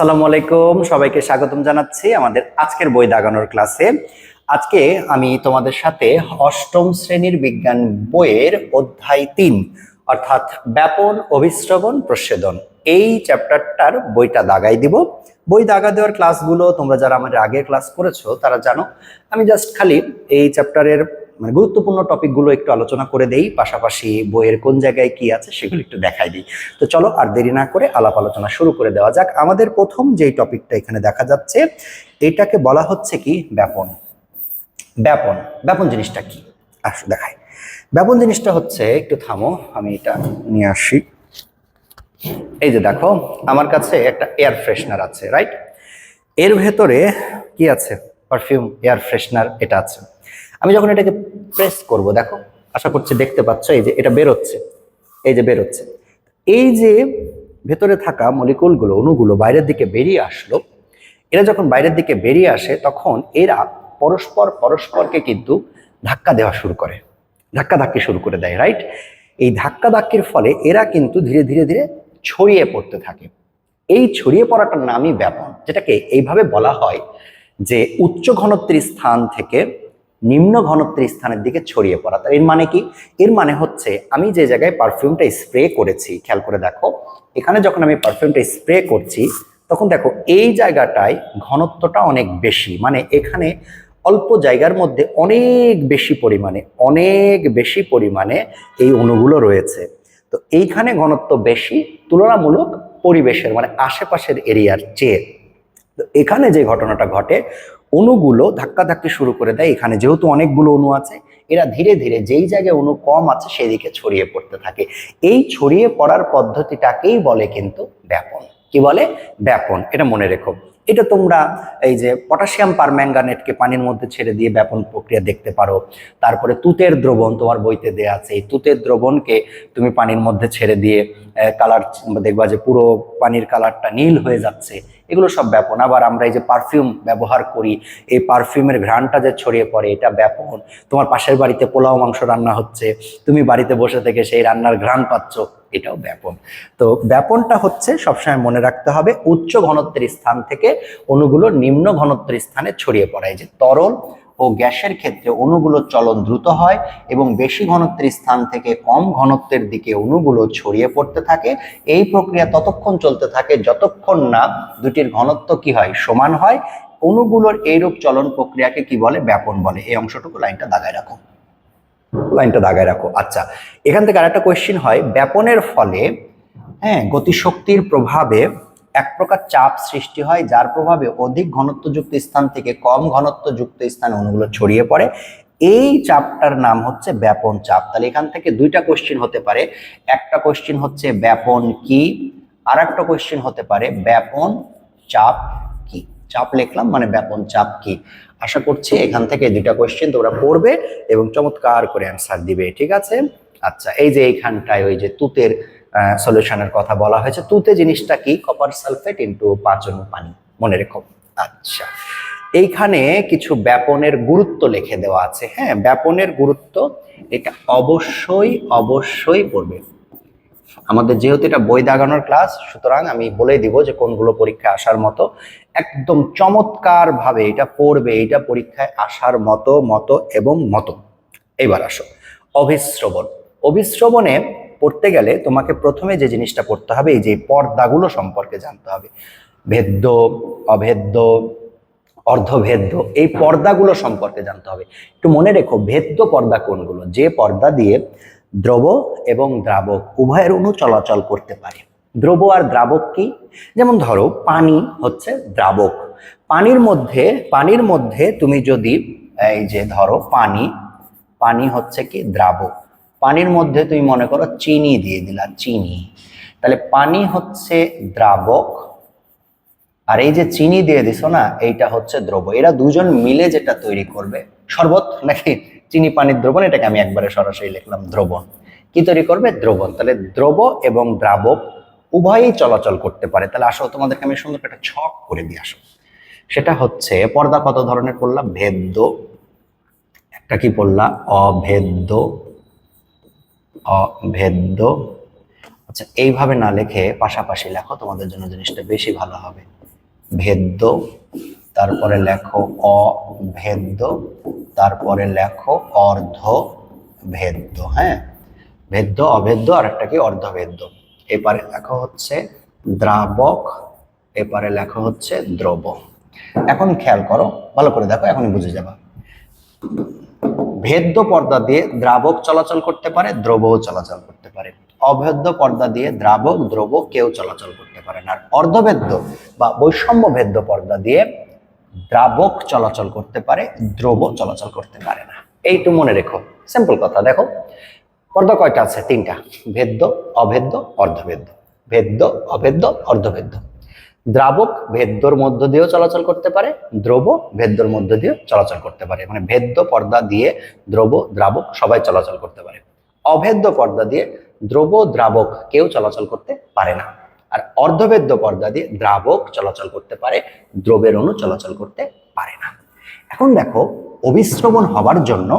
আসসালামু আলাইকুম। সবাইকে স্বাগতম জানাচ্ছি আমাদের আজকের বই দাগানোর ক্লাসে। আজকে আমি তোমাদের সাথে অষ্টম শ্রেণির বিজ্ঞান বইয়ের অধ্যায় তিন, অর্থাৎ ব্যাপন অভিশ্রবণ প্রসেদন এই চ্যাপ্টারটার বইটা দাগাই দিব। বই দাগা দেওয়ার ক্লাসগুলো তোমরা যারা আমাদের আগের ক্লাস করেছ, তারা জানো। আমি জাস্ট খালি এই চ্যাপ্টারের মানে গুরুত্বপূর্ণ টপিকগুলো একটু আলোচনা করে দেই, পাশাপাশি বইয়ের কোন জায়গায় কি আছে সেগুলো একটু দেখাই দিই। তো চলো আর দেরি না করে আলাপ আলোচনা শুরু করে দেওয়া যাক। আমাদের প্রথম যেই টপিকটা এখানে দেখা যাচ্ছে, এটাকে বলা হচ্ছে কি ব্যাপন। ব্যাপন ব্যাপন জিনিসটা কি? আসো দেখাই। ব্যাপন জিনিসটা হচ্ছে, একটু থামো, আমি এটা নিয়ে আসি। এই যে দেখো, আমার কাছে একটা এয়ার ফ্রেশনার আছে রাইট এর ভেতরে কি আছে? পারফিউম এয়ার ফ্রেশনার এটা আছে। আমি যখন এটাকে প্রেস করব, দেখো, আশা করছি দেখতে পাচ্ছ, এই যে এটা বেরোচ্ছে, এই যে বেরোচ্ছে। এই যে ভেতরে থাকা মলিকুলগুলো অণুগুলো বাইরের দিকে বেরিয়ে আসলো, এরা যখন বাইরের দিকে বেরিয়ে আসে, তখন এরা পরস্পর পরস্পরকে কিন্তু ধাক্কা দেওয়া শুরু করে। ধাক্কা ধাক্কি শুরু করে দেয় রাইট এই ধাক্কা ধাক্কির ফলে এরা কিন্তু ধীরে ধীরে ধীরে ছড়িয়ে পড়তে থাকে। এই ছড়িয়ে পড়াটার নামই ব্যাপন, যেটাকে এইভাবে বলা হয় যে উচ্চ ঘনত্বের স্থান থেকে নিম্ন ঘনত্বের স্থানের দিকে ছড়িয়ে পড়া। তার এর মানে কি? এর মানে হচ্ছে আমি যে জায়গায় পারফিউমটা স্প্রে করেছি, খেয়াল করে দেখো, এখানে যখন আমি পারফিউমটা স্প্রে করছি, তখন দেখো এই জায়গাটায় ঘনত্বটা অনেক বেশি। মানে এখানে অল্প জায়গার মধ্যে অনেক বেশি পরিমাণে, অনেক বেশি পরিমাণে এই অণুগুলো রয়েছে। তো এইখানে ঘনত্ব বেশি, তুলনামূলক পরিবেশের মানে আশেপাশের এরিয়ার চেয়ে। তো এখানে যে ঘটনাটা ঘটে অণুগুলো ধাক্কাধাক্কি শুরু করে দেয় এখানে। যেহেতু অনেকগুলো অণু আছে, এরা ধীরে ধীরে যেই জায়গায় অণু কম আছে সেদিকে ছড়িয়ে পড়তে থাকে। এই ছড়িয়ে পড়ার পদ্ধতিটাকেই বলে কিন্তু ব্যাপন। কি বলে? ব্যাপন। এটা মনে রেখো। এটা তোমরা এই যে পটাশিয়াম পারম্যাঙ্গানেটকে পানির মধ্যে ছেড়ে দিয়ে ব্যাপন প্রক্রিয়া দেখতে পারো। তারপরে তুতের দ্রবণ তোমার বইতে দেয়া আছে। এই তুতের দ্রবণকে তুমি পানির মধ্যে ছেড়ে দিয়ে কালার দেখবা যে পুরো পানির কালারটা নীল হয়ে যাচ্ছে। এগুলো সব ব্যাপন। আবার আমরা এই যে পারফিউম ব্যবহার করি, এই পারফিউমের ঘ্রাণটা যে ছড়িয়ে পড়ে, এটা ব্যাপন। তোমার পাশের বাড়িতে পোলাও মাংস রান্না হচ্ছে, তুমি বাড়িতে বসে থেকে সেই রান্নার ঘ্রাণ পাচ্ছ, এটাও ব্যাপন। তো ব্যাপনটা হচ্ছে সবসময় মনে রাখতে হবে, উচ্চ ঘনত্বের স্থান থেকে অণুগুলো নিম্ন ঘনত্বের স্থানে ছড়িয়ে পড়ে। যে তরল ও গ্যাসের ক্ষেত্রে অণুগুলো চলন দ্রুত হয় এবং বেশি ঘনত্বের স্থান থেকে কম ঘনত্বের দিকে অণুগুলো ছড়িয়ে পড়তে থাকে। এই প্রক্রিয়া ততক্ষণ চলতে থাকে যতক্ষণ না দুটির ঘনত্ব কি হয়? সমান হয়। অণুগুলোর এইরূপ চলন প্রক্রিয়াকে কি বলে? ব্যাপন বলে। এই অংশটুকু লাইনটা দাগায় রাখো। লাইনটা দাগায় রাখো। আচ্ছা এখান থেকে আরেকটা কোয়েশ্চেন হয়, ব্যাপনের ফলে হ্যাঁ গতিশক্তির প্রভাবে এক প্রকার চাপ সৃষ্টি হয়, যার প্রভাবে অধিক ঘনত্বযুক্ত স্থান থেকে কম ঘনত্বযুক্ত স্থানে অণুগুলো ছড়িয়ে পড়ে। এই চাপটার নাম হচ্ছে ব্যাপন চাপ। তাহলে এখান থেকে দুইটা কোশ্চেন হতে পারে। একটা কোশ্চেন হচ্ছে ব্যাপন কি? আর একটা কোশ্চেন হতে পারে ব্যাপন চাপ কি? চাপ লিখলাম মানে ব্যাপন চাপ কি? আশা করছি এখান থেকে দুইটা কোশ্চেন তোমরা পড়বে এবং চমৎকার করে অ্যান্সার দিবে, ঠিক আছে? আচ্ছা এই যে এইখানটায় ওই যে তুতের সলিউশনের কথা বলা হয়েছে। তুতে জিনিসটা কি? কপার সালফেট ইন্টু পাঁচ অণু পানি। মনে রেখো। আচ্ছা। এইখানে কিছু ব্যাপনের গুরুত্ব লিখে দেওয়া আছে। হ্যাঁ ব্যাপনের গুরুত্ব এটা অবশ্যই অবশ্যই পড়বে। আমাদের যেহেতু এটা বই দাগানোর ক্লাস সুতরাং আমি বলে দিব যে কোনগুলো পরীক্ষায় আসার মতো। একদম চমৎকার ভাবে এটা পড়বে, এটা পরীক্ষায় আসার মতো মতো এবং মতো। এবার আসো। অভিশ্রবণ। অভিশ্রবণে পড়তে গেলে তোমাকে প্রথমে যে জিনিসটা পড়তে হবে, এই যে পর্দাগুলো সম্পর্কে জানতে হবে। ভেদ্য, অভেদ্য, অর্ধভেদ্য, এই পর্দাগুলো সম্পর্কে জানতে হবে। একটু মনে রেখো, ভেদ্য পর্দা কোনগুলো? যে পর্দা দিয়ে দ্রব এবং দ্রাবক উভয়ের অণু চলাচল করতে পারে। দ্রব আর দ্রাবক কি? যেমন ধরো, পানি হচ্ছে দ্রাবক। পানির মধ্যে পানির মধ্যে তুমি যদি, এই যে ধরো, পানি পানি হচ্ছে কি? দ্রাবক। পানির মধ্যে তুমি মনে করো চিনি দিয়ে দিলা, চিনি। তাহলে পানি হচ্ছে দ্রাবক, আর এই যে চিনি দিয়ে দিছো না, এইটা হচ্ছে দ্রব এরা দুজন মিলে যেটা তৈরি করবে, শরবত নাকি চিনি পানির দ্রবণ, এটাকে আমি একবারে সরাসরি লিখলাম দ্রবণ। কি তৈরি করবে? দ্রবণ। তাহলে দ্রব এবং দ্রাবক উভয়ই চলাচল করতে পারে। তাহলে আসো, তোমাদেরকে আমি সুন্দর একটা ছক করে দিয়ে আসো। সেটা হচ্ছে, পর্দা কত ধরনের করলাম? ভেদ্য। একটা কি বললাম অভেদ্য। অভেদ্য। আচ্ছা এইভাবে না লিখে পাশাপাশি লেখো, তোমাদের জন্য জিনিসটা বেশি ভালো হবে। ভেদ্য, তারপরে লেখো অভেদ্য, তারপরে লেখো অর্ধ ভেদ্য হ্যাঁ? ভেদ্য, অভেদ্য আর একটা কি? অর্ধভেদ্য। এপারে লেখা হচ্ছে দ্রাবক, এপারে লেখা হচ্ছে দ্রব। এখন খেয়াল করো, ভালো করে দেখো, এখনই বুঝে যাবা। ভেদ্য পর্দা দিয়ে দ্রাবক চলাচল করতে পারে, দ্রবও চলাচল করতে পারে। অভেদ্য পর্দা দিয়ে দ্রাবক দ্রব কেউ চলাচল করতে পারে না। আর অর্ধভেদ্য বা বৈষম্য ভেদ্য পর্দা দিয়ে দ্রাবক চলাচল করতে পারে দ্রব চলাচল করতে পারে না। এইটু মনে রেখো। সিম্পল কথা, দেখো। পর্দা কয়টা আছে? তিনটা। ভেদ্য, অভেদ্য, অর্ধভেদ্য। ভেদ্য, অভেদ্য, অর্ধভেদ্য। দ্রাবক ভেদ্যর মধ্য দিয়েও চলাচল করতে পারে, দ্রব ভেদ্যর মধ্য দিয়েও চলাচল করতে পারে। মানে ভেদ্য পর্দা দিয়ে দ্রব, দ্রাবক সবাই চলাচল করতে পারে। অভেদ্য পর্দা দিয়ে দ্রব, দ্রাবক কেউ চলাচল করতে পারে না। আর অর্ধভেদ্য পর্দা দিয়ে দ্রাবক চলাচল করতে পারে, দ্রবের অণু চলাচল করতে পারে না। এখন দেখো অভিশ্রবণ হবার জন্য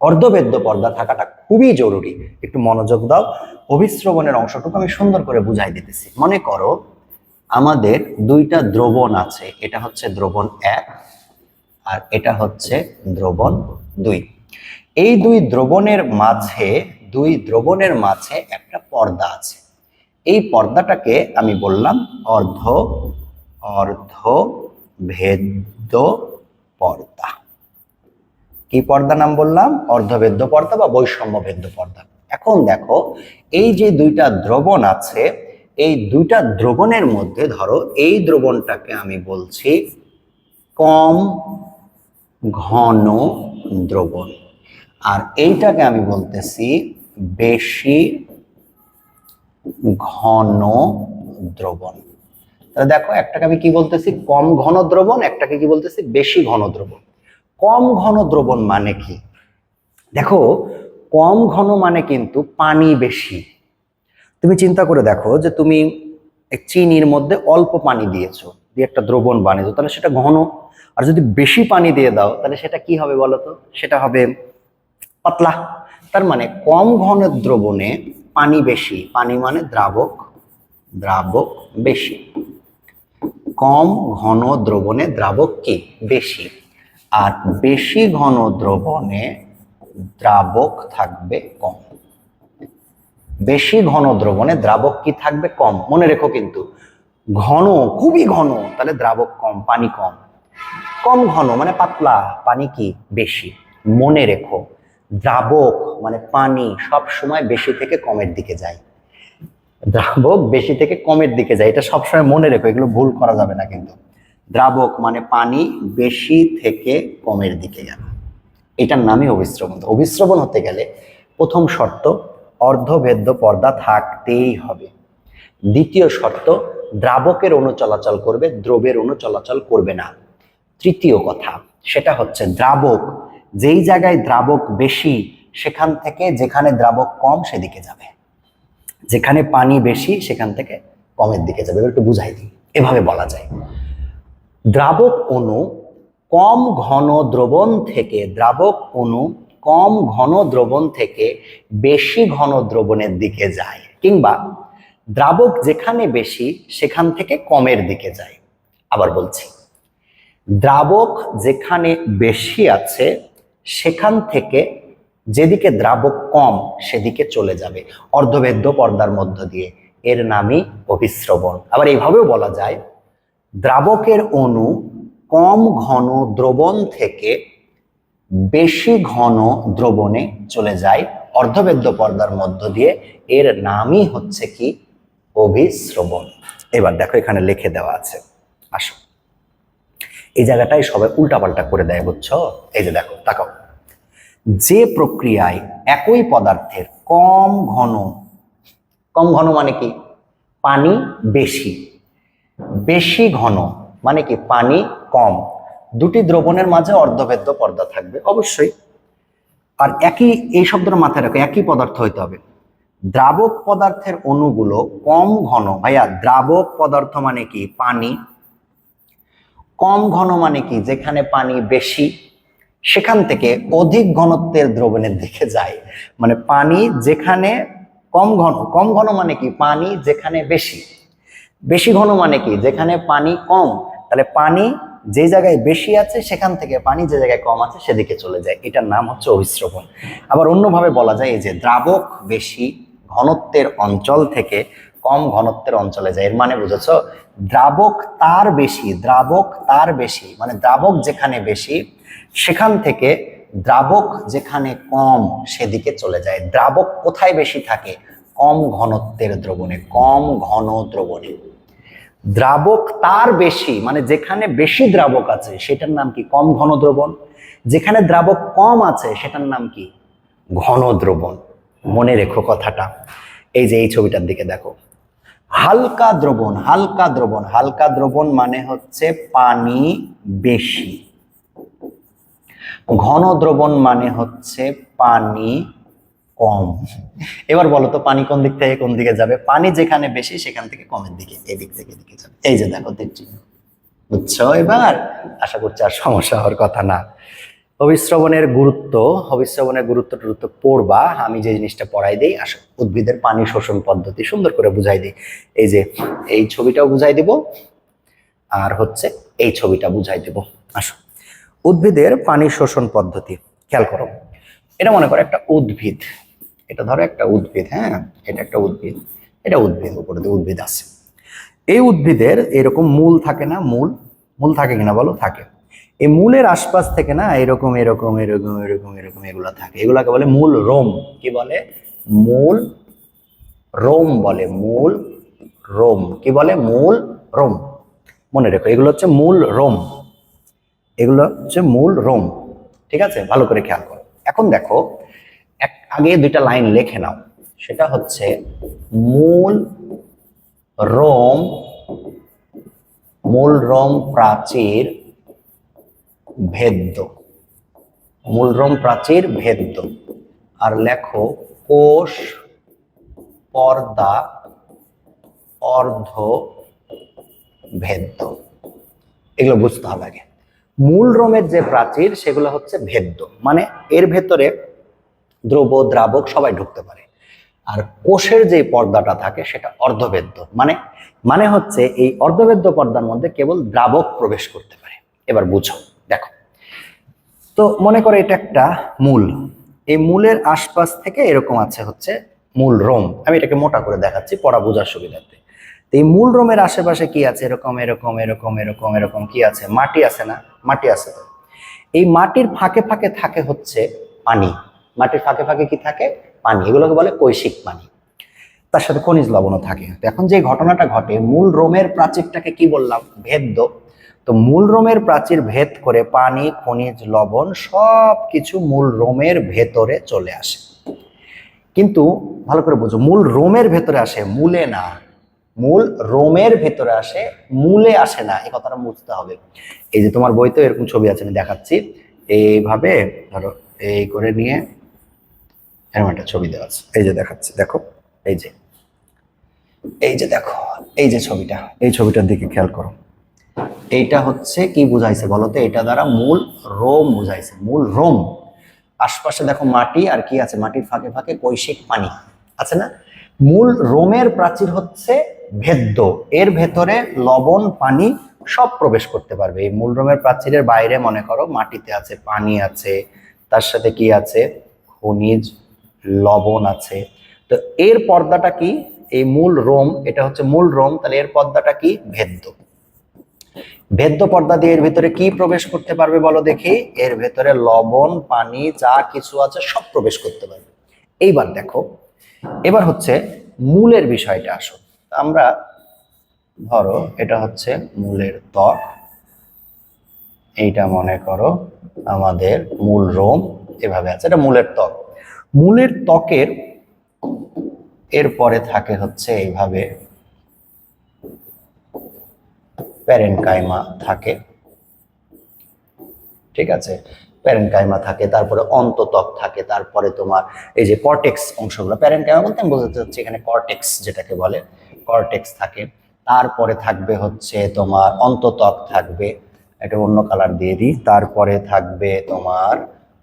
অর্ধবেদ্য পর্দা থাকাটা খুবই জরুরি। একটু মনোযোগ দাও। অভিশ্রবণের অংশটুকু আমি সুন্দর করে বুঝাই দিতেছি। মনে করো আমাদের দুইটা দ্রবণ আছে। এটা হচ্ছে দ্রবণ এক আর এটা হচ্ছে দ্রবণ দুই। এই দুই দ্রবণের মাঝে, দুই দ্রবণের মাঝে একটা পর্দা আছে। এই পর্দাটাকে আমি বললাম অর্ধ অর্ধ ভেদ্য পর্দা। কি পর্দা নাম বললাম? অর্ধবেদ্য পর্দা বা বৈষম্য ভেদ্য পর্দা। এখন দেখো, এই যে দুইটা দ্রবণ আছে এই দুইটা দ্রবণের মধ্যে ধরো, এই দ্রবণটাকে আমি বলছি কম ঘন দ্রবণ। আর এইটাকে আমি বলতেছি বেশি ঘন দ্রবণ। তাহলে দেখো, একটাকে আমি কি বলতেছি? কম ঘন দ্রবণ, একটাকে কি বলতেছি? বেশি ঘন দ্রবণ। কম ঘন দ্রবণ মানে কি? দেখো, কম ঘন মানে কিন্তু পানি বেশি। তুমি চিন্তা করে দেখো যে তুমি চিনির মধ্যে অল্প পানি দিয়েছ, দিয়ে একটা দ্রবণ বানিয়েছো, তাহলে সেটা ঘন। আর যদি বেশি পানি দিয়ে দাও, তাহলে সেটা কি হবে বলো তো? সেটা হবে পাতলা। তার মানে কম ঘন দ্রবণে পানি বেশি, পানি মানে দ্রাবক দ্রাবক বেশি। কম ঘন দ্রবণে দ্রাবক কি? বেশি। আর বেশি ঘন দ্রবণে দ্রাবক থাকবে কম। বেশি ঘন দ্রবণে দ্রাবক কি থাকবে? কম। মনে রেখো কিন্তু, ঘন, খুবই ঘন, তাহলে দ্রাবক কম, পানি কম। কম ঘন মানে পাতলা, পানি কি? বেশি। মনে রেখো, দ্রাবক মানে পানি সব সময় বেশি থেকে কমের দিকে যায়। দ্রাবক বেশি থেকে কমের দিকে যায়, এটা সবসময় মনে রেখো, এগুলো ভুল করা যাবে না কিন্তু। দ্রাবক মানে পানি বেশি থেকে কমের দিকে গেল। এটার নামই অভিশ্রবণ অভিশ্রবণ হতে গেলে প্রথম শর্ত অর্ধভেদ্য পর্দা থাকতেই হবে। দ্বিতীয় শর্ত, দ্রাবকের অণু চলাচল করবে, দ্রবের অণু চলাচল করবে না। তৃতীয় কথা, সেটা হচ্ছে দ্রাবক। যেই জায়গায় দ্রাবক বেশি, সেখান থেকে যেখানে দ্রাবক কম, সেদিকে যাবে। যেখানে পানি বেশি, সেখান থেকে কমের দিকে যাবে। একটু বুঝাই দিই। এভাবে বলা যায়। দ্রাবক অণু কম ঘন দ্রবণ থেকে দ্রাবক অণু কম ঘন দ্রবণ থেকে বেশি ঘন দ্রবণের দিকে যায়, কিংবা দ্রাবক যেখানে বেশি সেখান থেকে কমের দিকে যায়। আবার বলছি, দ্রাবক যেখানে বেশি আছে সেখান থেকে যেদিকে দ্রাবক কম সেদিকে চলে যাবে। অর্ধবেদ্য পর্দার মধ্য দিয়ে। এর নামই অভিশ্রবণ আবার এইভাবেও বলা যায়, দ্রাবকের অণু কম ঘন দ্রবণ থেকে বেশি ঘন দ্রবণে চলে যায়। অর্ধবেদ্য পর্দার মধ্য দিয়ে এর নামই হচ্ছে কি? অভিশ্রবণ এবার দেখো এখানে লিখে দেওয়া আছে। আসো। এই জায়গাটাই সবাই উল্টাপাল্টা করে দেয়, বুঝছ? এই যে দেখো, তাকাও। যে প্রক্রিয়ায় একই পদার্থের কম ঘন কম ঘন মানে কি? পানি বেশি। বেশি ঘন মানে কি? পানি কম। দুটি দ্রবণের মাঝে অর্ধভেদ্য পর্দা থাকবে, অবশ্যই। আর একই, এই শব্দটা মাথায় রাখো, একই পদার্থ হইতে হবে। দ্রাবক পদার্থের অণুগুলো কম ঘন, ভাইয়া, দ্রাবক পদার্থ মানে কি? পানি। কম ঘন মানে কি? যেখানে পানি বেশি, সেখান থেকে অধিক ঘনত্বের দ্রবণের দিকে যায়। মানে পানি যেখানে কম ঘন কম ঘন মানে কি? পানি যেখানে বেশি। বেশি ঘন মানে কি? যেখানে পানি কম। তাহলে পানি যে জায়গায় বেশি আছে, সেখান থেকে পানি যে জায়গায় কম আছে, সেদিকে চলে যায়। এটার নাম হচ্ছে অভিস্রবণ। আবার অন্যভাবে বলা যায় এই যে দ্রাবক বেশি ঘনত্বের অঞ্চল থেকে কম ঘনত্বের অঞ্চলে যায়। এর মানে বুঝেছ, দ্রাবক তার বেশি, দ্রাবক তার বেশি মানে দ্রাবক যেখানে বেশি, সেখান থেকে দ্রাবক যেখানে কম, সেদিকে চলে যায়। দ্রাবক কোথায় বেশি থাকে? কম ঘনত্বের দ্রবণে, কম ঘন দ্রবণে। দ্রাবক তার বেশি মানে যেখানে বেশি দ্রাবক আছে, সেটার নাম কি? কম ঘন দ্রবণ যেখানে দ্রাবক কম আছে, সেটার নাম কি? ঘন দ্রবণ মনে রেখো কথাটা। এই যে এই ছবিটার দিকে দেখো। হালকা দ্রবণ হালকা দ্রবণ। হালকা দ্রবণ মানে হচ্ছে পানি বেশি। ঘন দ্রবণ মানে হচ্ছে পানি কম। এবার বলো তো, পানি কোন দিক থেকে কোন দিকে যাবে? পানি যেখানে বেশি, সেখান থেকে কমের দিকে, এদিক থেকে এদিকে যাবে। এই যে দেখো, দেখছি। বুঝছ? এবার আশা করছি আর সমস্যা হওয়ার কথা না। অবিশ্রবণের গুরুত্ব অবিশ্রবণের গুরুত্ব টুরুত্ব পড়বা। আমি যে জিনিসটা পড়াই দিই আসো উদ্ভিদের পানি শোষণ পদ্ধতি সুন্দর করে বুঝাই দিই। এই যে, এই ছবিটাও বুঝাই দিব, আর হচ্ছে এই ছবিটা বুঝাই দেব। আসো। উদ্ভিদের পানি শোষণ পদ্ধতি, খেয়াল করো। এটা মনে করো একটা উদ্ভিদ। এটা ধরো একটা উদ্ভিদ হ্যাঁ? এটা একটা উদ্ভিদ, এটা উদ্ভিদ, উপরে উদ্ভিদ আছে। এই উদ্ভিদের এরকম মূল থাকে না? মূল? মূল থাকে কিনা বলো? থাকে। এই মূলের আশপাশ থেকে না এরকম এরকম এরকম এরকম এরকম এগুলো থাকে। এগুলাকে বলে মূল রোম। কি বলে? মূল রোম বলে, মূল রোম। কি বলে? মূল রোম। মনে রেখো, এগুলো হচ্ছে মূল রোম। এগুলো হচ্ছে মূল রোম। ঠিক আছে? ভালো করে খেয়াল করো। এখন দেখো এক, আগে দুইটা লাইন লিখে নাও। সেটা হচ্ছে, মূল রোম মূল রোম প্রাচীর ভেদ্য। মূল রোম প্রাচীর ভেদ্য। আর লেখো, কোষ, পর্দা, অর্ধ ভেদ্য। এগুলো বুঝতে হবে আগে। মূল রোমের যে প্রাচীর, সেগুলো হচ্ছে ভেদ্য। মানে এর ভেতরে দ্রব্য, দ্রাবক সবাই ঢুকতে পারে। আর কোষের যে পর্দাটা থাকে সেটা অর্ধবেদ্য। মানে মানে হচ্ছে এই অর্ধবেদ্য পর্দার মধ্যে কেবল দ্রাবক প্রবেশ করতে পারে। এবার বুঝো, দেখো। তো মনে করো এটা একটা মূল। এই মূলের আশপাশ থেকে এরকম আছে হচ্ছে মূল রোম। আমি এটাকে মোটা করে দেখাচ্ছি, পড়া বোঝার সুবিধার্থে। তো এই মূল রোমের আশেপাশে কি আছে? এরকম এরকম এরকম এরকম এরকম কি আছে? মাটি আছে না? মাটি আছে তো। এই মাটির ফাঁকে ফাঁকে থাকে হচ্ছে পানি। মাটির ফাঁকে ফাঁকে কি থাকে? পানি। এগুলোকে বলে কৈশিক পানি। তার সাথে খনিজ লবণও থাকে। তো এখন যে ঘটনাটা ঘটে, মূল রোমের প্রাচীরটাকে কি বললাম? ভেদ্য। তো মূল রোমের প্রাচীর ভেদ করে পানি, খনিজ, লবণ সব কিছু মূল রোমের ভেতরে চলে আসে। কিন্তু ভালো করে বুঝো, মূল রোমের ভেতরে আসে, মূলে না। মূল রোমের ভেতরে আসে, মূলে আসে না। এই কথাটা বুঝতে হবে। এই যে তোমার বইতে এরকম ছবি আছে, আমি দেখাচ্ছি। এইভাবে ধরো, এই করে নিয়ে এরকম একটা ছবি দেওয়া আছে। এই যে দেখাচ্ছে, দেখো, এই যে। এই যে দেখো, এই যে ছবিটা, এই ছবিটার দিকে খেয়াল করো। এইটা হচ্ছে কি বুঝাইছে বলো তো? এটা দ্বারা মূল রোম বুঝাইছে, মূল রোম। আশপাশে দেখো মাটি আর কি আছে? মাটির ফাঁকে ফাঁকে কৈশিক পানি, আছে না? মূল রোমের প্রাচীর হচ্ছে ভেদ্য। এর ভেতরে লবণ, পানি সব প্রবেশ করতে পারবে। এই মূল রোমের প্রাচীরের বাইরে মনে করো মাটিতে আছে, পানি আছে, তার সাথে কি আছে? খনিজ লবণ আছে। তো এর পর্দাটা কি? এই মূল রোম, এটা হচ্ছে মূল রোম, তাহলে এর পর্দাটা কি? ভেদ্য। ভেদ্য পর্দা দিয়ে এর ভিতরে কি প্রবেশ করতে পারবে বলো দেখি? এর ভেতরে লবণ, পানি, যা কিছু আছে সব প্রবেশ করতে পারবে। এইবার দেখো, এবার হচ্ছে মূলের বিষয়টা আসো। আমরা, ধরো, এটা হচ্ছে মূলের ত্বক। এইটা মনে করো আমাদের মূল রোম, এভাবে আছে। এটা মূলের ত্বক। মূলের ত্বকের এরপরে থাকে হচ্ছে এইভাবে প্যারেনকাইমা থাকে। ঠিক আছে? প্যারেনকাইমা থাকে, তারপরে অন্ততক থাকে, তারপরে তোমার এই যে কর্টেক্স অংশগুলো, প্যারেনকাইমা বলতে আমি বোঝাতে চাচ্ছি এখানে কর্টেক্স যেটাকে বলে, কর্টেক্স থাকে। তারপরে থাকবে হচ্ছে তোমার অন্ততক থাকবে, এটা অন্য কালার দিয়ে দিই, তারপরে থাকবে তোমার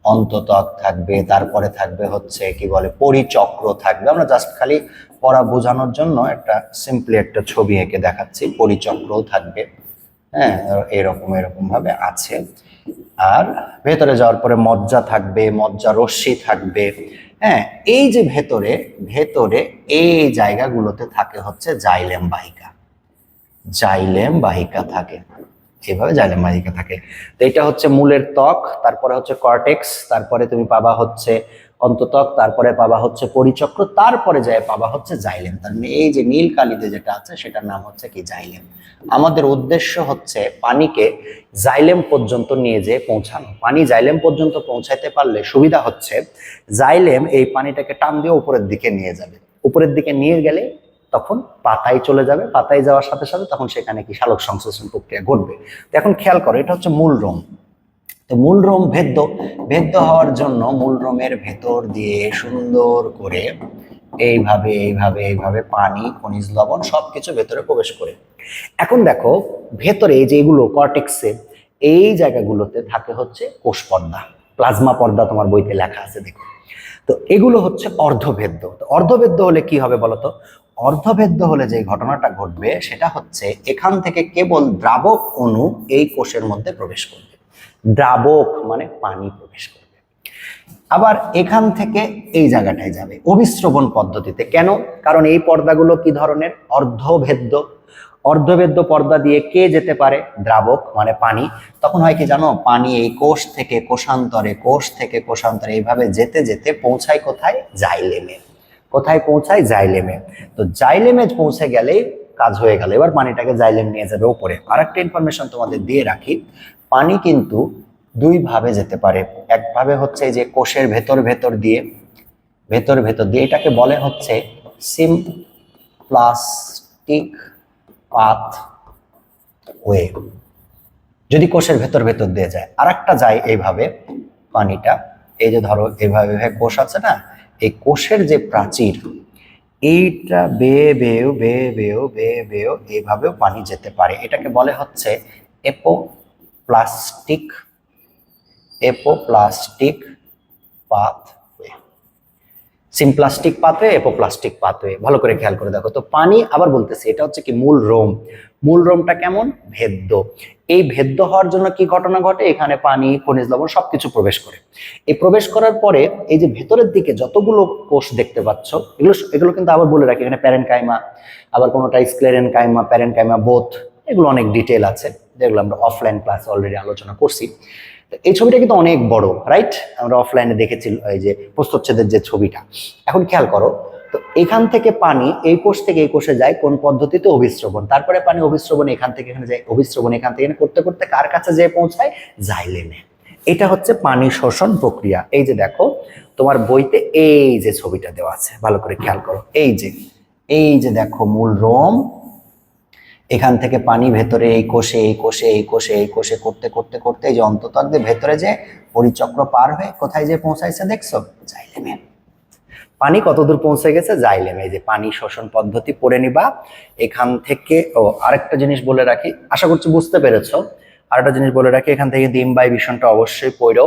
অন্ততক থাকবে, তারপরে থাকবে হচ্ছে কি বলে পরিচক্র থাকবে। আমরা জাস্ট খালি পড়া বোঝানোর জন্য একটা সিম্পলি একটা ছবি এঁকে দেখাচ্ছি, পরিচক্রও থাকবে। হ্যাঁ এরকম এরকম ভাবে আছে। আর ভেতরে যাওয়ার পরে মজ্জা থাকবে, মজ্জা রশ্মি থাকবে। হ্যাঁ এই যে ভেতরে ভেতরে এই জায়গাগুলোতে থাকে হচ্ছে জাইলেম বাহিকা। জাইলেম বাহিকা থাকে। এভাবে জাইলেম বাহিকা থাকে। তো এটা হচ্ছে মূলের ত্বক, তারপরে হচ্ছে কর্টেক্স, তারপরে তুমি পাবা হচ্ছে অন্ততক, তারপরে পাবা হচ্ছে পরিচক্র, তারপরে যায় পাবা হচ্ছে জাইলেম। তার মানে এই যে নীল কালিতে যেটা আছে, সেটার নাম হচ্ছে কি জাইলেম। আমাদের উদ্দেশ্য হচ্ছে পানিকে জাইলেম পর্যন্ত নিয়ে যেয়ে পৌঁছানো। পানি জাইলেম পর্যন্ত পৌঁছাইতে পারলে সুবিধা হচ্ছে, জাইলেম এই পানিটাকে টান দিয়ে উপরের দিকে নিয়ে যাবে। উপরের দিকে নিয়ে গেলে তখন পাতায় চলে যাবে, পাতায় যাওয়ার সাথে সাথে তখন সেখানে কি সালোক সংশ্লেষণ প্রক্রিয়া ঘটবে। এখন খেয়াল করো, এটা হচ্ছে মূল রোম। তো মূল রোম ভেদ্য। ভেদ্য হওয়ার জন্য মূল রোমের ভেতর দিয়ে সুন্দর করে এইভাবে এইভাবে এইভাবে পানি, খনিজ লবণ সবকিছু ভেতরে প্রবেশ করে। এখন দেখো, ভেতরে এই যে এগুলো কর্টেক্সে এই জায়গাগুলোতে থাকে হচ্ছে কোষ পর্দা। প্লাজমা পর্দা তোমার বইতে লেখা আছে, দেখো। তো এগুলো হচ্ছে অর্ধভেদ্য। তো অর্ধভেদ্য হলে কি হবে বলতো? অর্ধভেদ্য হলে যে ঘটনাটা ঘটবে, সেটা হচ্ছে এখান থেকে কেবল দ্রাবক অণু এই কোষের মধ্যে প্রবেশ করবে। দ্রাবক মানে পানি প্রবেশ করবে। আবার এখান থেকে এই জায়গাটায় যাবে, অবিশ্রবণ পদ্ধতিতে। কেন? কারণ এই পর্দাগুলো কি ধরনের? অর্ধভেদ্য অর্ধভেদ্য পর্দা দিয়ে কে যেতে পারে? দ্রাবক মানে পানি। তখন হয় কি জানো? পানি এই কোষ থেকে কোষান্তরে, কোষ থেকে কোষান্তরে এইভাবে যেতে যেতে পৌঁছায় কোথায়? জাইলেমে। কোথায় পৌঁছায়? জাইলেমে। তো জাইলেমে পৌঁছে গেলেই কাজ হয়ে গেল। এবার পানিটাকে জাইলেম নিয়ে যাবে উপরে আর একটা ইনফরমেশন তোমাদের দিয়ে রাখি। পানি কিন্তু দুই ভাবে যেতে পারে। একভাবে হচ্ছে যে কোষের ভেতর ভেতর দিয়ে, ভেতর ভেতর দিয়ে এটাকে বলে হচ্ছে সিম প্লাস্টিক পাথ ওয়ে। যদি কোষের ভেতর ভেতর দিয়ে যায়। আর একটা যায় এইভাবে পানিটা। এই যে ধরো, এইভাবে কোষ আছে না? এই কোষের যে প্রাচীর, এইটা বেয়ে বেয়েও বেয়ে বেয়েও বেয়ে বেয়েও এইভাবেও পানি যেতে পারে। এটাকে বলে হচ্ছে apo plastic apoplastic pathway symplastic pathway apoplastic pathway ভালো করে খেয়াল করে দেখো। তো পানি আবার বলতেছি, এটা হচ্ছে কি মূল রোম। মূল রোমটা কেমন? ভেদ্য। এই ভেদ্য হওয়ার জন্য কি ঘটনা ঘটে? এখানে পানি, খনিজ লবণ সবকিছু প্রবেশ করে। এই প্রবেশ করার পরে এই যে ভেতরের দিকে যতগুলো কোষ দেখতে পাচ্ছ, এগুলো এগুলো কিন্তু আবার বলে রাখি, এখানে প্যারেন কাইমা আবার কোনোটা sclerenchyma parenchyma both, এগুলো অনেক ডিটেল আছে। যেগুলো আমরা অফলাইন ক্লাসে অলরেডি আলোচনা করছি। এই ছবিটা কিন্তু অনেক বড় রাইট আমরা অফলাইনে দেখেছি, এই যে প্রস্তচ্ছেদের যে ছবিটা। এখন খেয়াল করো, তো এখান থেকে পানি এই কোষ থেকে এই কোষে যায় কোন পদ্ধতিতে অভিশ্রবণ তারপরে পানি অভিশ্রবণ এখান থেকে এখানে যায় অভিশ্রবণ এখান থেকে এখানে করতে করতে কার কাছে যেয়ে পৌঁছায়? জাইলেমে এটা হচ্ছে পানি শোষণ প্রক্রিয়া। এই যে দেখো, তোমার বইতে এই যে ছবিটা দেওয়া আছে, ভালো করে খেয়াল করো। এই যে এই যে দেখো মূল রোম এখান থেকে পানি ভেতরে এই কোষে এই কোষে এই কোষে এই কোষে করতে করতে করতে এই যে অন্ততকদের ভেতরে যে পরিচক্র পার হয়ে কোথায় যে পৌঁছাইছে দেখছ? জাইলেমে। পানি কতদূর পৌঁছে গেছে? জাইলেমে। যে পানি শোষণ পদ্ধতি পড়ে নিবা। এখান থেকে, ও, আরেকটা জিনিস বলে রাখি। আশা করছি বুঝতে পেরেছ। আরেকটা জিনিস বলে রাখি, এখান থেকে ডিম বাই ভীষণটা অবশ্যই পড়ো।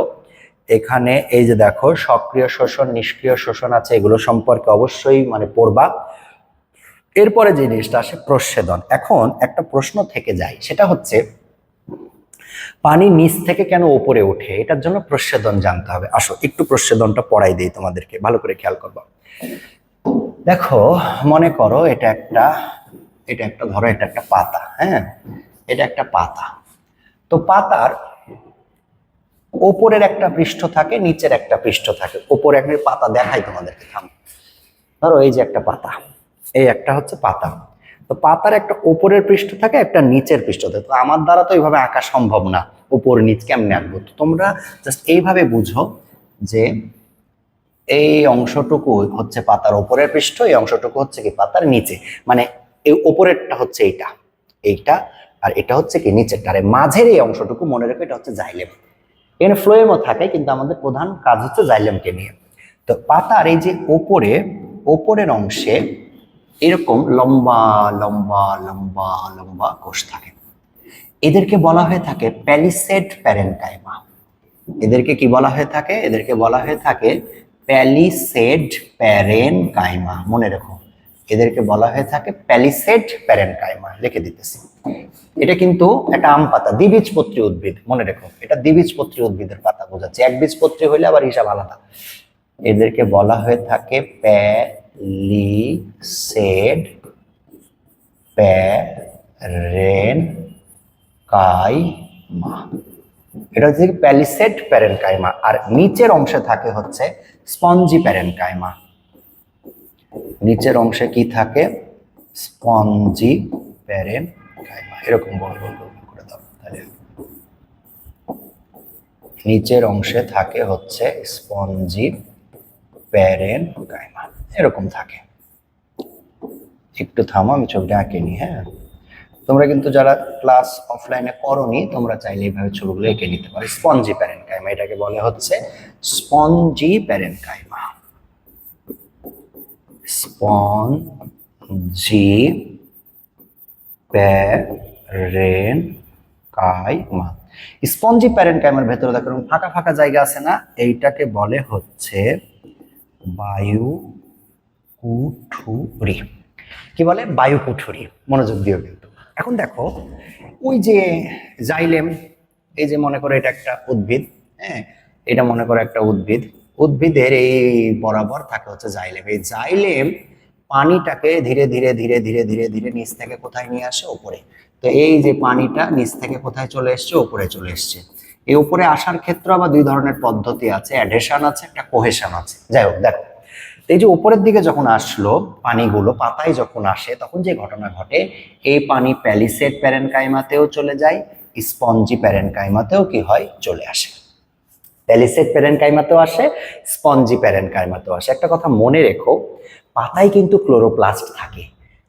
এখানে এই যে দেখো, সক্রিয় শোষণ, নিষ্ক্রিয় শোষণ আছে, এগুলো সম্পর্কে অবশ্যই মানে পড়বা। এরপরে যে জিনিসটা আসে প্রচ্ছেদন। এখন একটা প্রশ্ন থেকে যায়, সেটা হচ্ছে, পানি নিচ থেকে কেন উপরে ওঠে? এটার জন্য প্রচ্ছেদন জানতে হবে। আসো, একটু প্রচ্ছেদনটা পড়াই দিই তোমাদেরকে, ভালো করে খেয়াল করব। দেখো, মনে করো এটা একটা এটা একটা, ধরো এটা একটা পাতা হ্যাঁ? এটা একটা পাতা। তো পাতার ওপরের একটা পৃষ্ঠ থাকে, নিচের একটা পৃষ্ঠ থাকে। ওপরে একটা পাতা দেখাই তোমাদেরকে, থাম। ধরো এই যে একটা পাতা। এই একটা হচ্ছে পাতা। তো পাতার একটা উপরের পৃষ্ঠ থাকে, একটা নিচের পৃষ্ঠ থাকে। তো আমার দ্বারা তো এইভাবে আঁকা সম্ভব না উপর নিচ কেমনে আঁকবো? তো তোমরা জাস্ট এইভাবে বুঝো যে এই অংশটুকু হচ্ছে পাতার উপরের পৃষ্ঠ, এই অংশটুকু হচ্ছে কি পাতার নিচে। মানে এই উপরেরটা হচ্ছে এইটা এইটা আর এটা হচ্ছে কি নিচেরটা। আর মাঝের এই অংশটুকু মনে রেখো, এটা হচ্ছে জাইলেম। এখানে ফ্লোয়েমও থাকে, কিন্তু আমাদের প্রধান কাজ হচ্ছে জাইলেমকে নিয়ে। তো পাতার এই যে ওপরে, ওপরের অংশে এরকম লম্বা লম্বা লম্বা লম্বা কোষ থাকে। এদেরকে বলা হয়ে থাকে প্যালিসেড প্যারেনকাইমা এদেরকে কি বলা হয়ে থাকে? এদেরকে বলা হয়ে থাকে প্যালিসেড প্যারেন কাইমা মনে রেখো, এদেরকে বলা হয়ে থাকে প্যালিসেড প্যারেন কাইমা লিখে দিতেছি। এটা কিন্তু একটা আম পাতা, দ্বিবীজপত্রী উদ্ভিদ। মনে রেখো, এটা দ্বিবীজপত্রী উদ্ভিদের পাতা বোঝাচ্ছে। এক বীজপত্রী হইলে আবার হিসাব আলাদা। এদেরকে বলা হয়ে থাকে প্যালিসেড প্যারেন কাইমা এটা হচ্ছে প্যালিসেড প্যারেন কাইমা আর নিচের অংশে থাকে হচ্ছে স্পঞ্জি প্যারেন কাইমা নিচের অংশে কি থাকে? স্পঞ্জি প্যারেন কাইমা এরকম দাও তাহলে। নিচের অংশে থাকে হচ্ছে স্পঞ্জি প্যারেন কাইমা এরকম থাকে। একটু থামো, আমি ছবিটা আঁকে নি হ্যাঁ? তোমরা কিন্তু যারা ক্লাস অফলাইনে করনি, তোমরা চাইলে এইভাবে ছবিগুলো এঁকে নিতে পারো। স্পঞ্জি প্যারেন কাইমা, এটাকে বলে হচ্ছে spongy parenchyma. Spongy parenchyma. Spongy প্যারেন কাইমার ভেতরে দেখো ফাঁকা ফাঁকা জায়গা আছে না? এইটাকে বলে হচ্ছে বায়ু কুঠুরি কি বলে? বায়ু কুঠুরি মনোযোগ দিও কিন্তু। এখন দেখো, ওই যে জাইলেম, এই যে মনে করো এটা একটা উদ্ভিদ হ্যাঁ? এটা মনে করো একটা উদ্ভিদ। উদ্ভিদের এই বরাবর থাকে হচ্ছে জাইলেম। এই জাইলেম পানিটাকে ধীরে ধীরে ধীরে ধীরে ধীরে ধীরে নিচ থেকে কোথায় নিয়ে আসে? উপরে। তো এই যে পানিটা নিচ থেকে কোথায় চলে এসছে? উপরে চলে এসছে। এই উপরে আসার ক্ষেত্রে আবার দুই ধরনের পদ্ধতি আছে অ্যাডেশন আছে, একটা কোহেশন আছে। যাই হোক, দেখো। এই যে উপরের দিকে যখন আসলো পানিগুলো, পাতায় যখন আসে, তখন যে ঘটনা ঘটে, এই পানি প্যালিসেড প্যারেনকাইমাতেও চলে যায় স্পঞ্জি প্যারেনকাইমাতেও কি হয়? চলে আসে। প্যালিসেড প্যারেনকাইমাতেও আসে স্পঞ্জি প্যারেনকাইমাতেও আসে। একটা কথা মনে রেখো, পাতায় কিন্তু ক্লোরোপ্লাস্ট থাকে।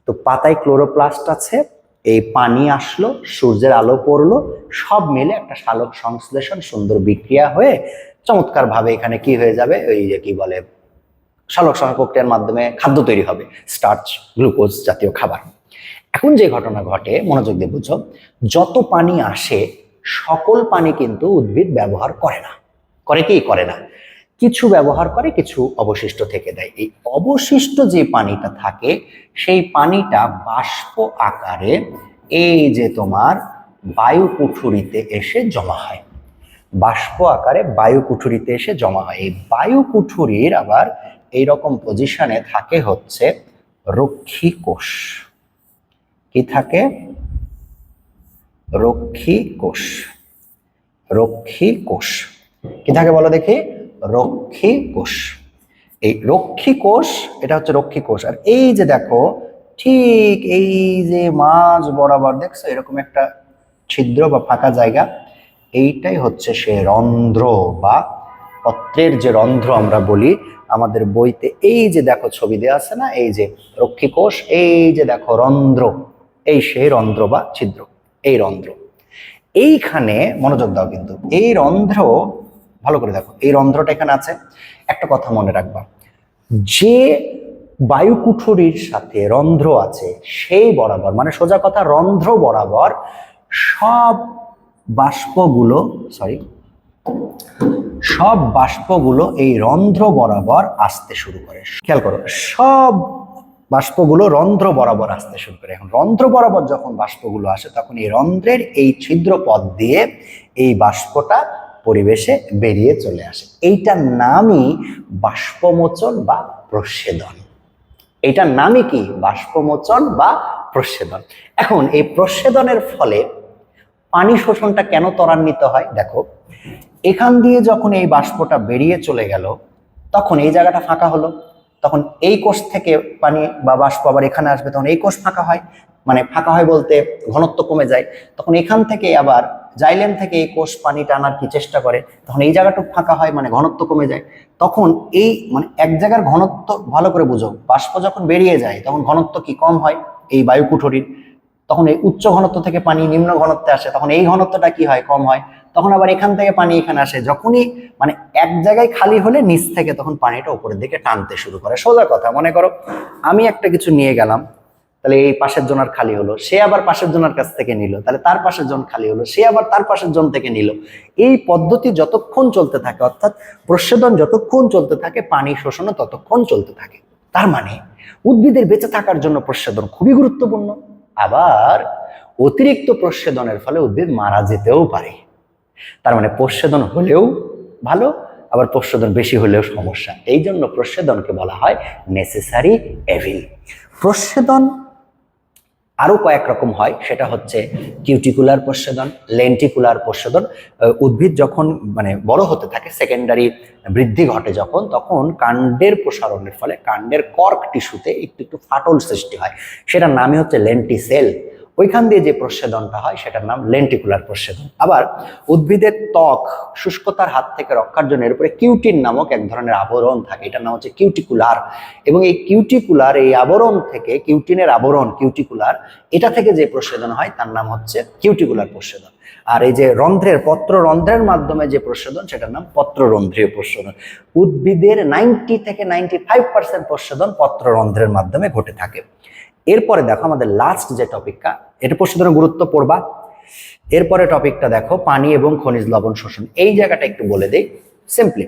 তো পাতায় ক্লোরোপ্লাস্ট আছে এই পানি আসলো, সূর্যের আলো পড়ল, সব মিলে একটা সালোক সংশ্লেষণ সুন্দর বিক্রিয়া হয়ে চমৎকার ভাবে এখানে কি হয়ে যাবে? ওই যে কি বলে সালোক সংশ্লেষণ প্রক্রিয়ার মাধ্যমে খাদ্য তৈরি হবে স্টার্চ গ্লুকোজ জাতীয় খাবার। এখন যে ঘটনা ঘটে, মনোযোগ দিয়ে বুঝো, যত পানি আসে, সকল পানি কিন্তু উদ্ভিদ ব্যবহার করে না। করে কি? করে না। কিছু ব্যবহার করে, কিছু অবশিষ্ট থেকে দেয়। এই অবশিষ্ট যে পানিটা থাকে, সেই পানিটা বাষ্প আকারে এই যে তোমার বায়ু কুঠুরিতে এসে জমা হয়। বাষ্প আকারে বায়ু কুঠুরিতে এসে জমা হয়। এই বায়ু কুঠুরির আবার এই রকম পজিশনে থাকে হচ্ছে রক্ষী কোষ কি থাকে? রক্ষী কোষ রক্ষী কোষ কি থাকে বলো দেখি? রক্ষী কোষ। এই রক্ষী কোষ, এটা হচ্ছে রক্ষী কোষ। আর এই যে দেখো, ঠিক এই যে মাঝ বরাবর, দেখছ? এরকম একটা ছিদ্র বা ফাঁকা জায়গা। এইটাই হচ্ছে সে রন্ধ্র বা পত্রের যে রন্ধ্র আমরা বলি, আমাদের বইতে এই যে দেখো ছবি দেওয়া আছে না, এই যে রক্ষী কোষ, এই যে দেখো রন্ধ্র, এই সে রন্ধ্র বা ছিদ্র, এই রন্ধ্র। এইখানে মনোযোগ দাও কিন্তু, এই রন্ধ্র ভালো করে দেখো, এই রন্ধ্রটা এখানে আছে। একটা কথা মনে রাখবা, যে বায়ুকুঠুরির সাথে রন্ধ্র আছে, সেই বরাবর মানে সোজা কথা, রন্ধ্র বরাবর সব বাষ্পগুলো সরি সব বাষ্পগুলো এই রন্ধ্র বরাবর আসতে শুরু করে। খেয়াল করো, সব বাষ্পগুলো রন্ধ্র বরাবর আসতে শুরু করে। এখন রন্ধ্র বরাবর যখন বাষ্পগুলো আসে, তখন এই রন্ধ্রের এই ছিদ্র পথ দিয়ে এই বাষ্পটা পরিবেশে বেরিয়ে চলে আসে। এইটার নামই বাষ্পমোচন বা প্রসেদন এইটার নামই কি? বাষ্পমোচন বা প্রসেদন এখন এই প্রসেদনের ফলে পানি শোষণটা কেন ত্বরান্বিত হয়? দেখো, এখান দিয়ে যখন এই বাষ্পটা বেরিয়ে চলে গেল, তখন এই জায়গাটা ফাঁকা হলো। তখন এই কোষ থেকে পানি বা বাষ্প আবার এখানে আসবে, তখন এই কোষ ফাঁকা হয়। মানে ফাঁকা হয় বলতে ঘনত্ব কমে যায়, তখন এখান থেকে আবার জাইলেম থেকে এই কোষ পানি টানার কি চেষ্টা করে, তখন এই জায়গাটুকু ফাঁকা হয় মানে ঘনত্ব কমে যায়। তখন এই মানে এক জায়গার ঘনত্ব ভালো করে বুঝো, বাষ্প যখন বেরিয়ে যায় তখন ঘনত্ব কি কম হয়? এই বায়ুকুঠুরির। তখন এই উচ্চ ঘনত্ব থেকে পানি নিম্ন ঘনত্বে আসে, তখন এই ঘনত্বটা কি হয়? কম হয়। তখন আবার এখান থেকে পানি এখানে আসে, যখনই মানে এক জায়গায় খালি হলে নিচ থেকে তখন পানিটা উপরের দিকে টানতে শুরু করে। সোজা কথা, মনে করো, আমি একটা কিছু নিয়ে গেলাম। তাহলে এই পাশের জন আর খালি হলো। সে আবার পাশের জনের কাছ থেকে নিল। তাহলে তার পাশের জন খালি হলো। সে আবার তার পাশের জন থেকে নিল। এই পদ্ধতি যতক্ষণ চলতে থাকে, অর্থাৎ প্রচ্ছেদন যতক্ষণ চলতে থাকে, পানি শোষণও ততক্ষণ চলতে থাকে। তার মানে উদ্ভিদের বেঁচে থাকার জন্য প্রচ্ছেদন খুবই গুরুত্বপূর্ণ। আবার অতিরিক্ত প্রচ্ছেদনের ফলে উদ্ভিদ মারা যেতেও পারে। তার মানে প্রচ্ছেদন হলেও ভালো, আবার প্রচ্ছেদন বেশি হলেও সমস্যা। এই জন্য প্রচ্ছেদনকে বলা হয় নেসেসারি এভিল প্রচ্ছেদন আরও কয়েক রকম হয়। সেটা হচ্ছে কিউটিকুলার প্রশোধন লেন্টিকুলার প্রশোধন উদ্ভিদ যখন মানে বড় হতে থাকে সেকেন্ডারি বৃদ্ধি ঘটে যখন, তখন কাণ্ডের প্রসারণের ফলে, কাণ্ডের কর্ক টিস্যুতে একটু একটু ফাটল সৃষ্টি হয়। সেটার নামই হচ্ছে লেন্টিসেল ওইখান দিয়ে যে প্রচ্ছেদনটা হয়, সেটার নাম লেন্টিকুলার প্রচ্ছেদন। আবার উদ্ভিদের ত্বক, শুষ্কতার হাত থেকে রক্ষার জন্য এর উপরে কিউটিন নামক এক ধরনের আবরণ থাকে। এটার নাম হচ্ছে কিউটিকুলার। এবং এই কিউটিকুলার, এই আবরণ থেকে কিউটিনের আবরণ, কিউটিকুলার, এটা থেকে যে প্রচ্ছেদন হয়, তার নাম হচ্ছে কিউটিকুলার প্রচ্ছেদন। আর এই যে রন্ধ্রের পত্র রন্ধ্রের মাধ্যমে যে প্রচ্ছেদন, সেটার নাম পত্ররন্ধ্রীয় প্রচ্ছেদন। উদ্ভিদের নাইনটি থেকে নাইনটি ফাইভ পার্সেন্ট প্রচ্ছেদন পত্ররন্ধ্রের মাধ্যমে ঘটে থাকে। এরপরে দেখো আমাদের লাস্ট যে টপিকটা এটা প্রচ্ছেদনের গুরুত্ব পড়বা। এরপরে টপিকটা দেখো, পানি এবং খনিজ লবণ শোষণ। এই জায়গাটা একটু বলে দেই সিম্পলি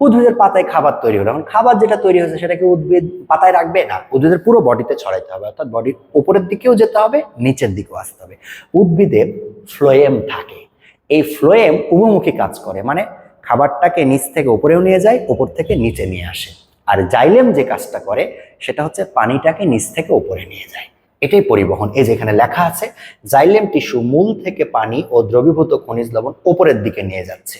উদ্ভিদের পাতায় খাবার তৈরি হলো। এখন খাবার যেটা তৈরি হয়েছে সেটাকে উদ্ভিদ পাতায় রাখবে? না, উদ্ভিদের পুরো বডিতে ছড়াইতে হবে। অর্থাৎ বডির উপরের দিকেও যেতে হবে, নিচের দিকেও আসতে হবে। উদ্ভিদে ফ্লোয়েম থাকে। এই ফ্লোয়েম উভমুখী কাজ করে। মানে খাবারটাকে নিচ থেকে উপরেও নিয়ে যায়, উপর থেকে নিচে নিয়ে আসে। আর জাইলেম যে কাজটা করে, সেটা হচ্ছে পানিটাকে নিচ থেকে উপরে নিয়ে যায়। এটাই পরিবহন। এই যেখানে লেখা আছে, জাইলেম টিস্যু মূল থেকে পানি ও দ্রবীভূত খনিজ লবণ উপরের দিকে নিয়ে যাচ্ছে।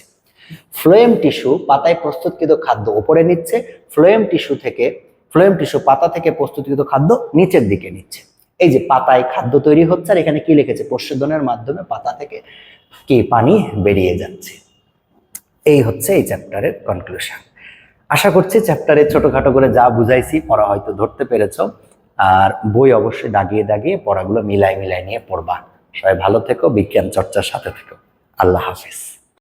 ফ্লোয়েম টিস্যু পাতায় প্রস্তুতকৃত খাদ্য উপরে নিচ্ছে, ফ্লোয়েম টিস্যু থেকে, ফ্লোয়েম টিস্যু পাতা থেকে প্রস্তুতকৃত খাদ্য নিচের দিকে নিচ্ছে। এই যে পাতায় খাদ্য তৈরি হচ্ছে, আর এখানে কি লিখেছে? প্রস্বেদনের মাধ্যমে পাতা থেকে কি পানি বেরিয়ে যাচ্ছে। এই হচ্ছে এই চ্যাপ্টারের কনক্লুশন। আশা করছি চ্যাপ্টারে ছোটখাটো করে যা বুঝাইছি, পড়া হয়তো ধরতে পেরেছ। আর বই অবশ্যই দাগিয়ে দাগিয়ে পড়াগুলো মিলাই মিলাই নিয়ে পড়বা। সবাই ভালো থেকো, বিজ্ঞান চর্চার সাথে থেকো। আল্লাহ হাফিজ।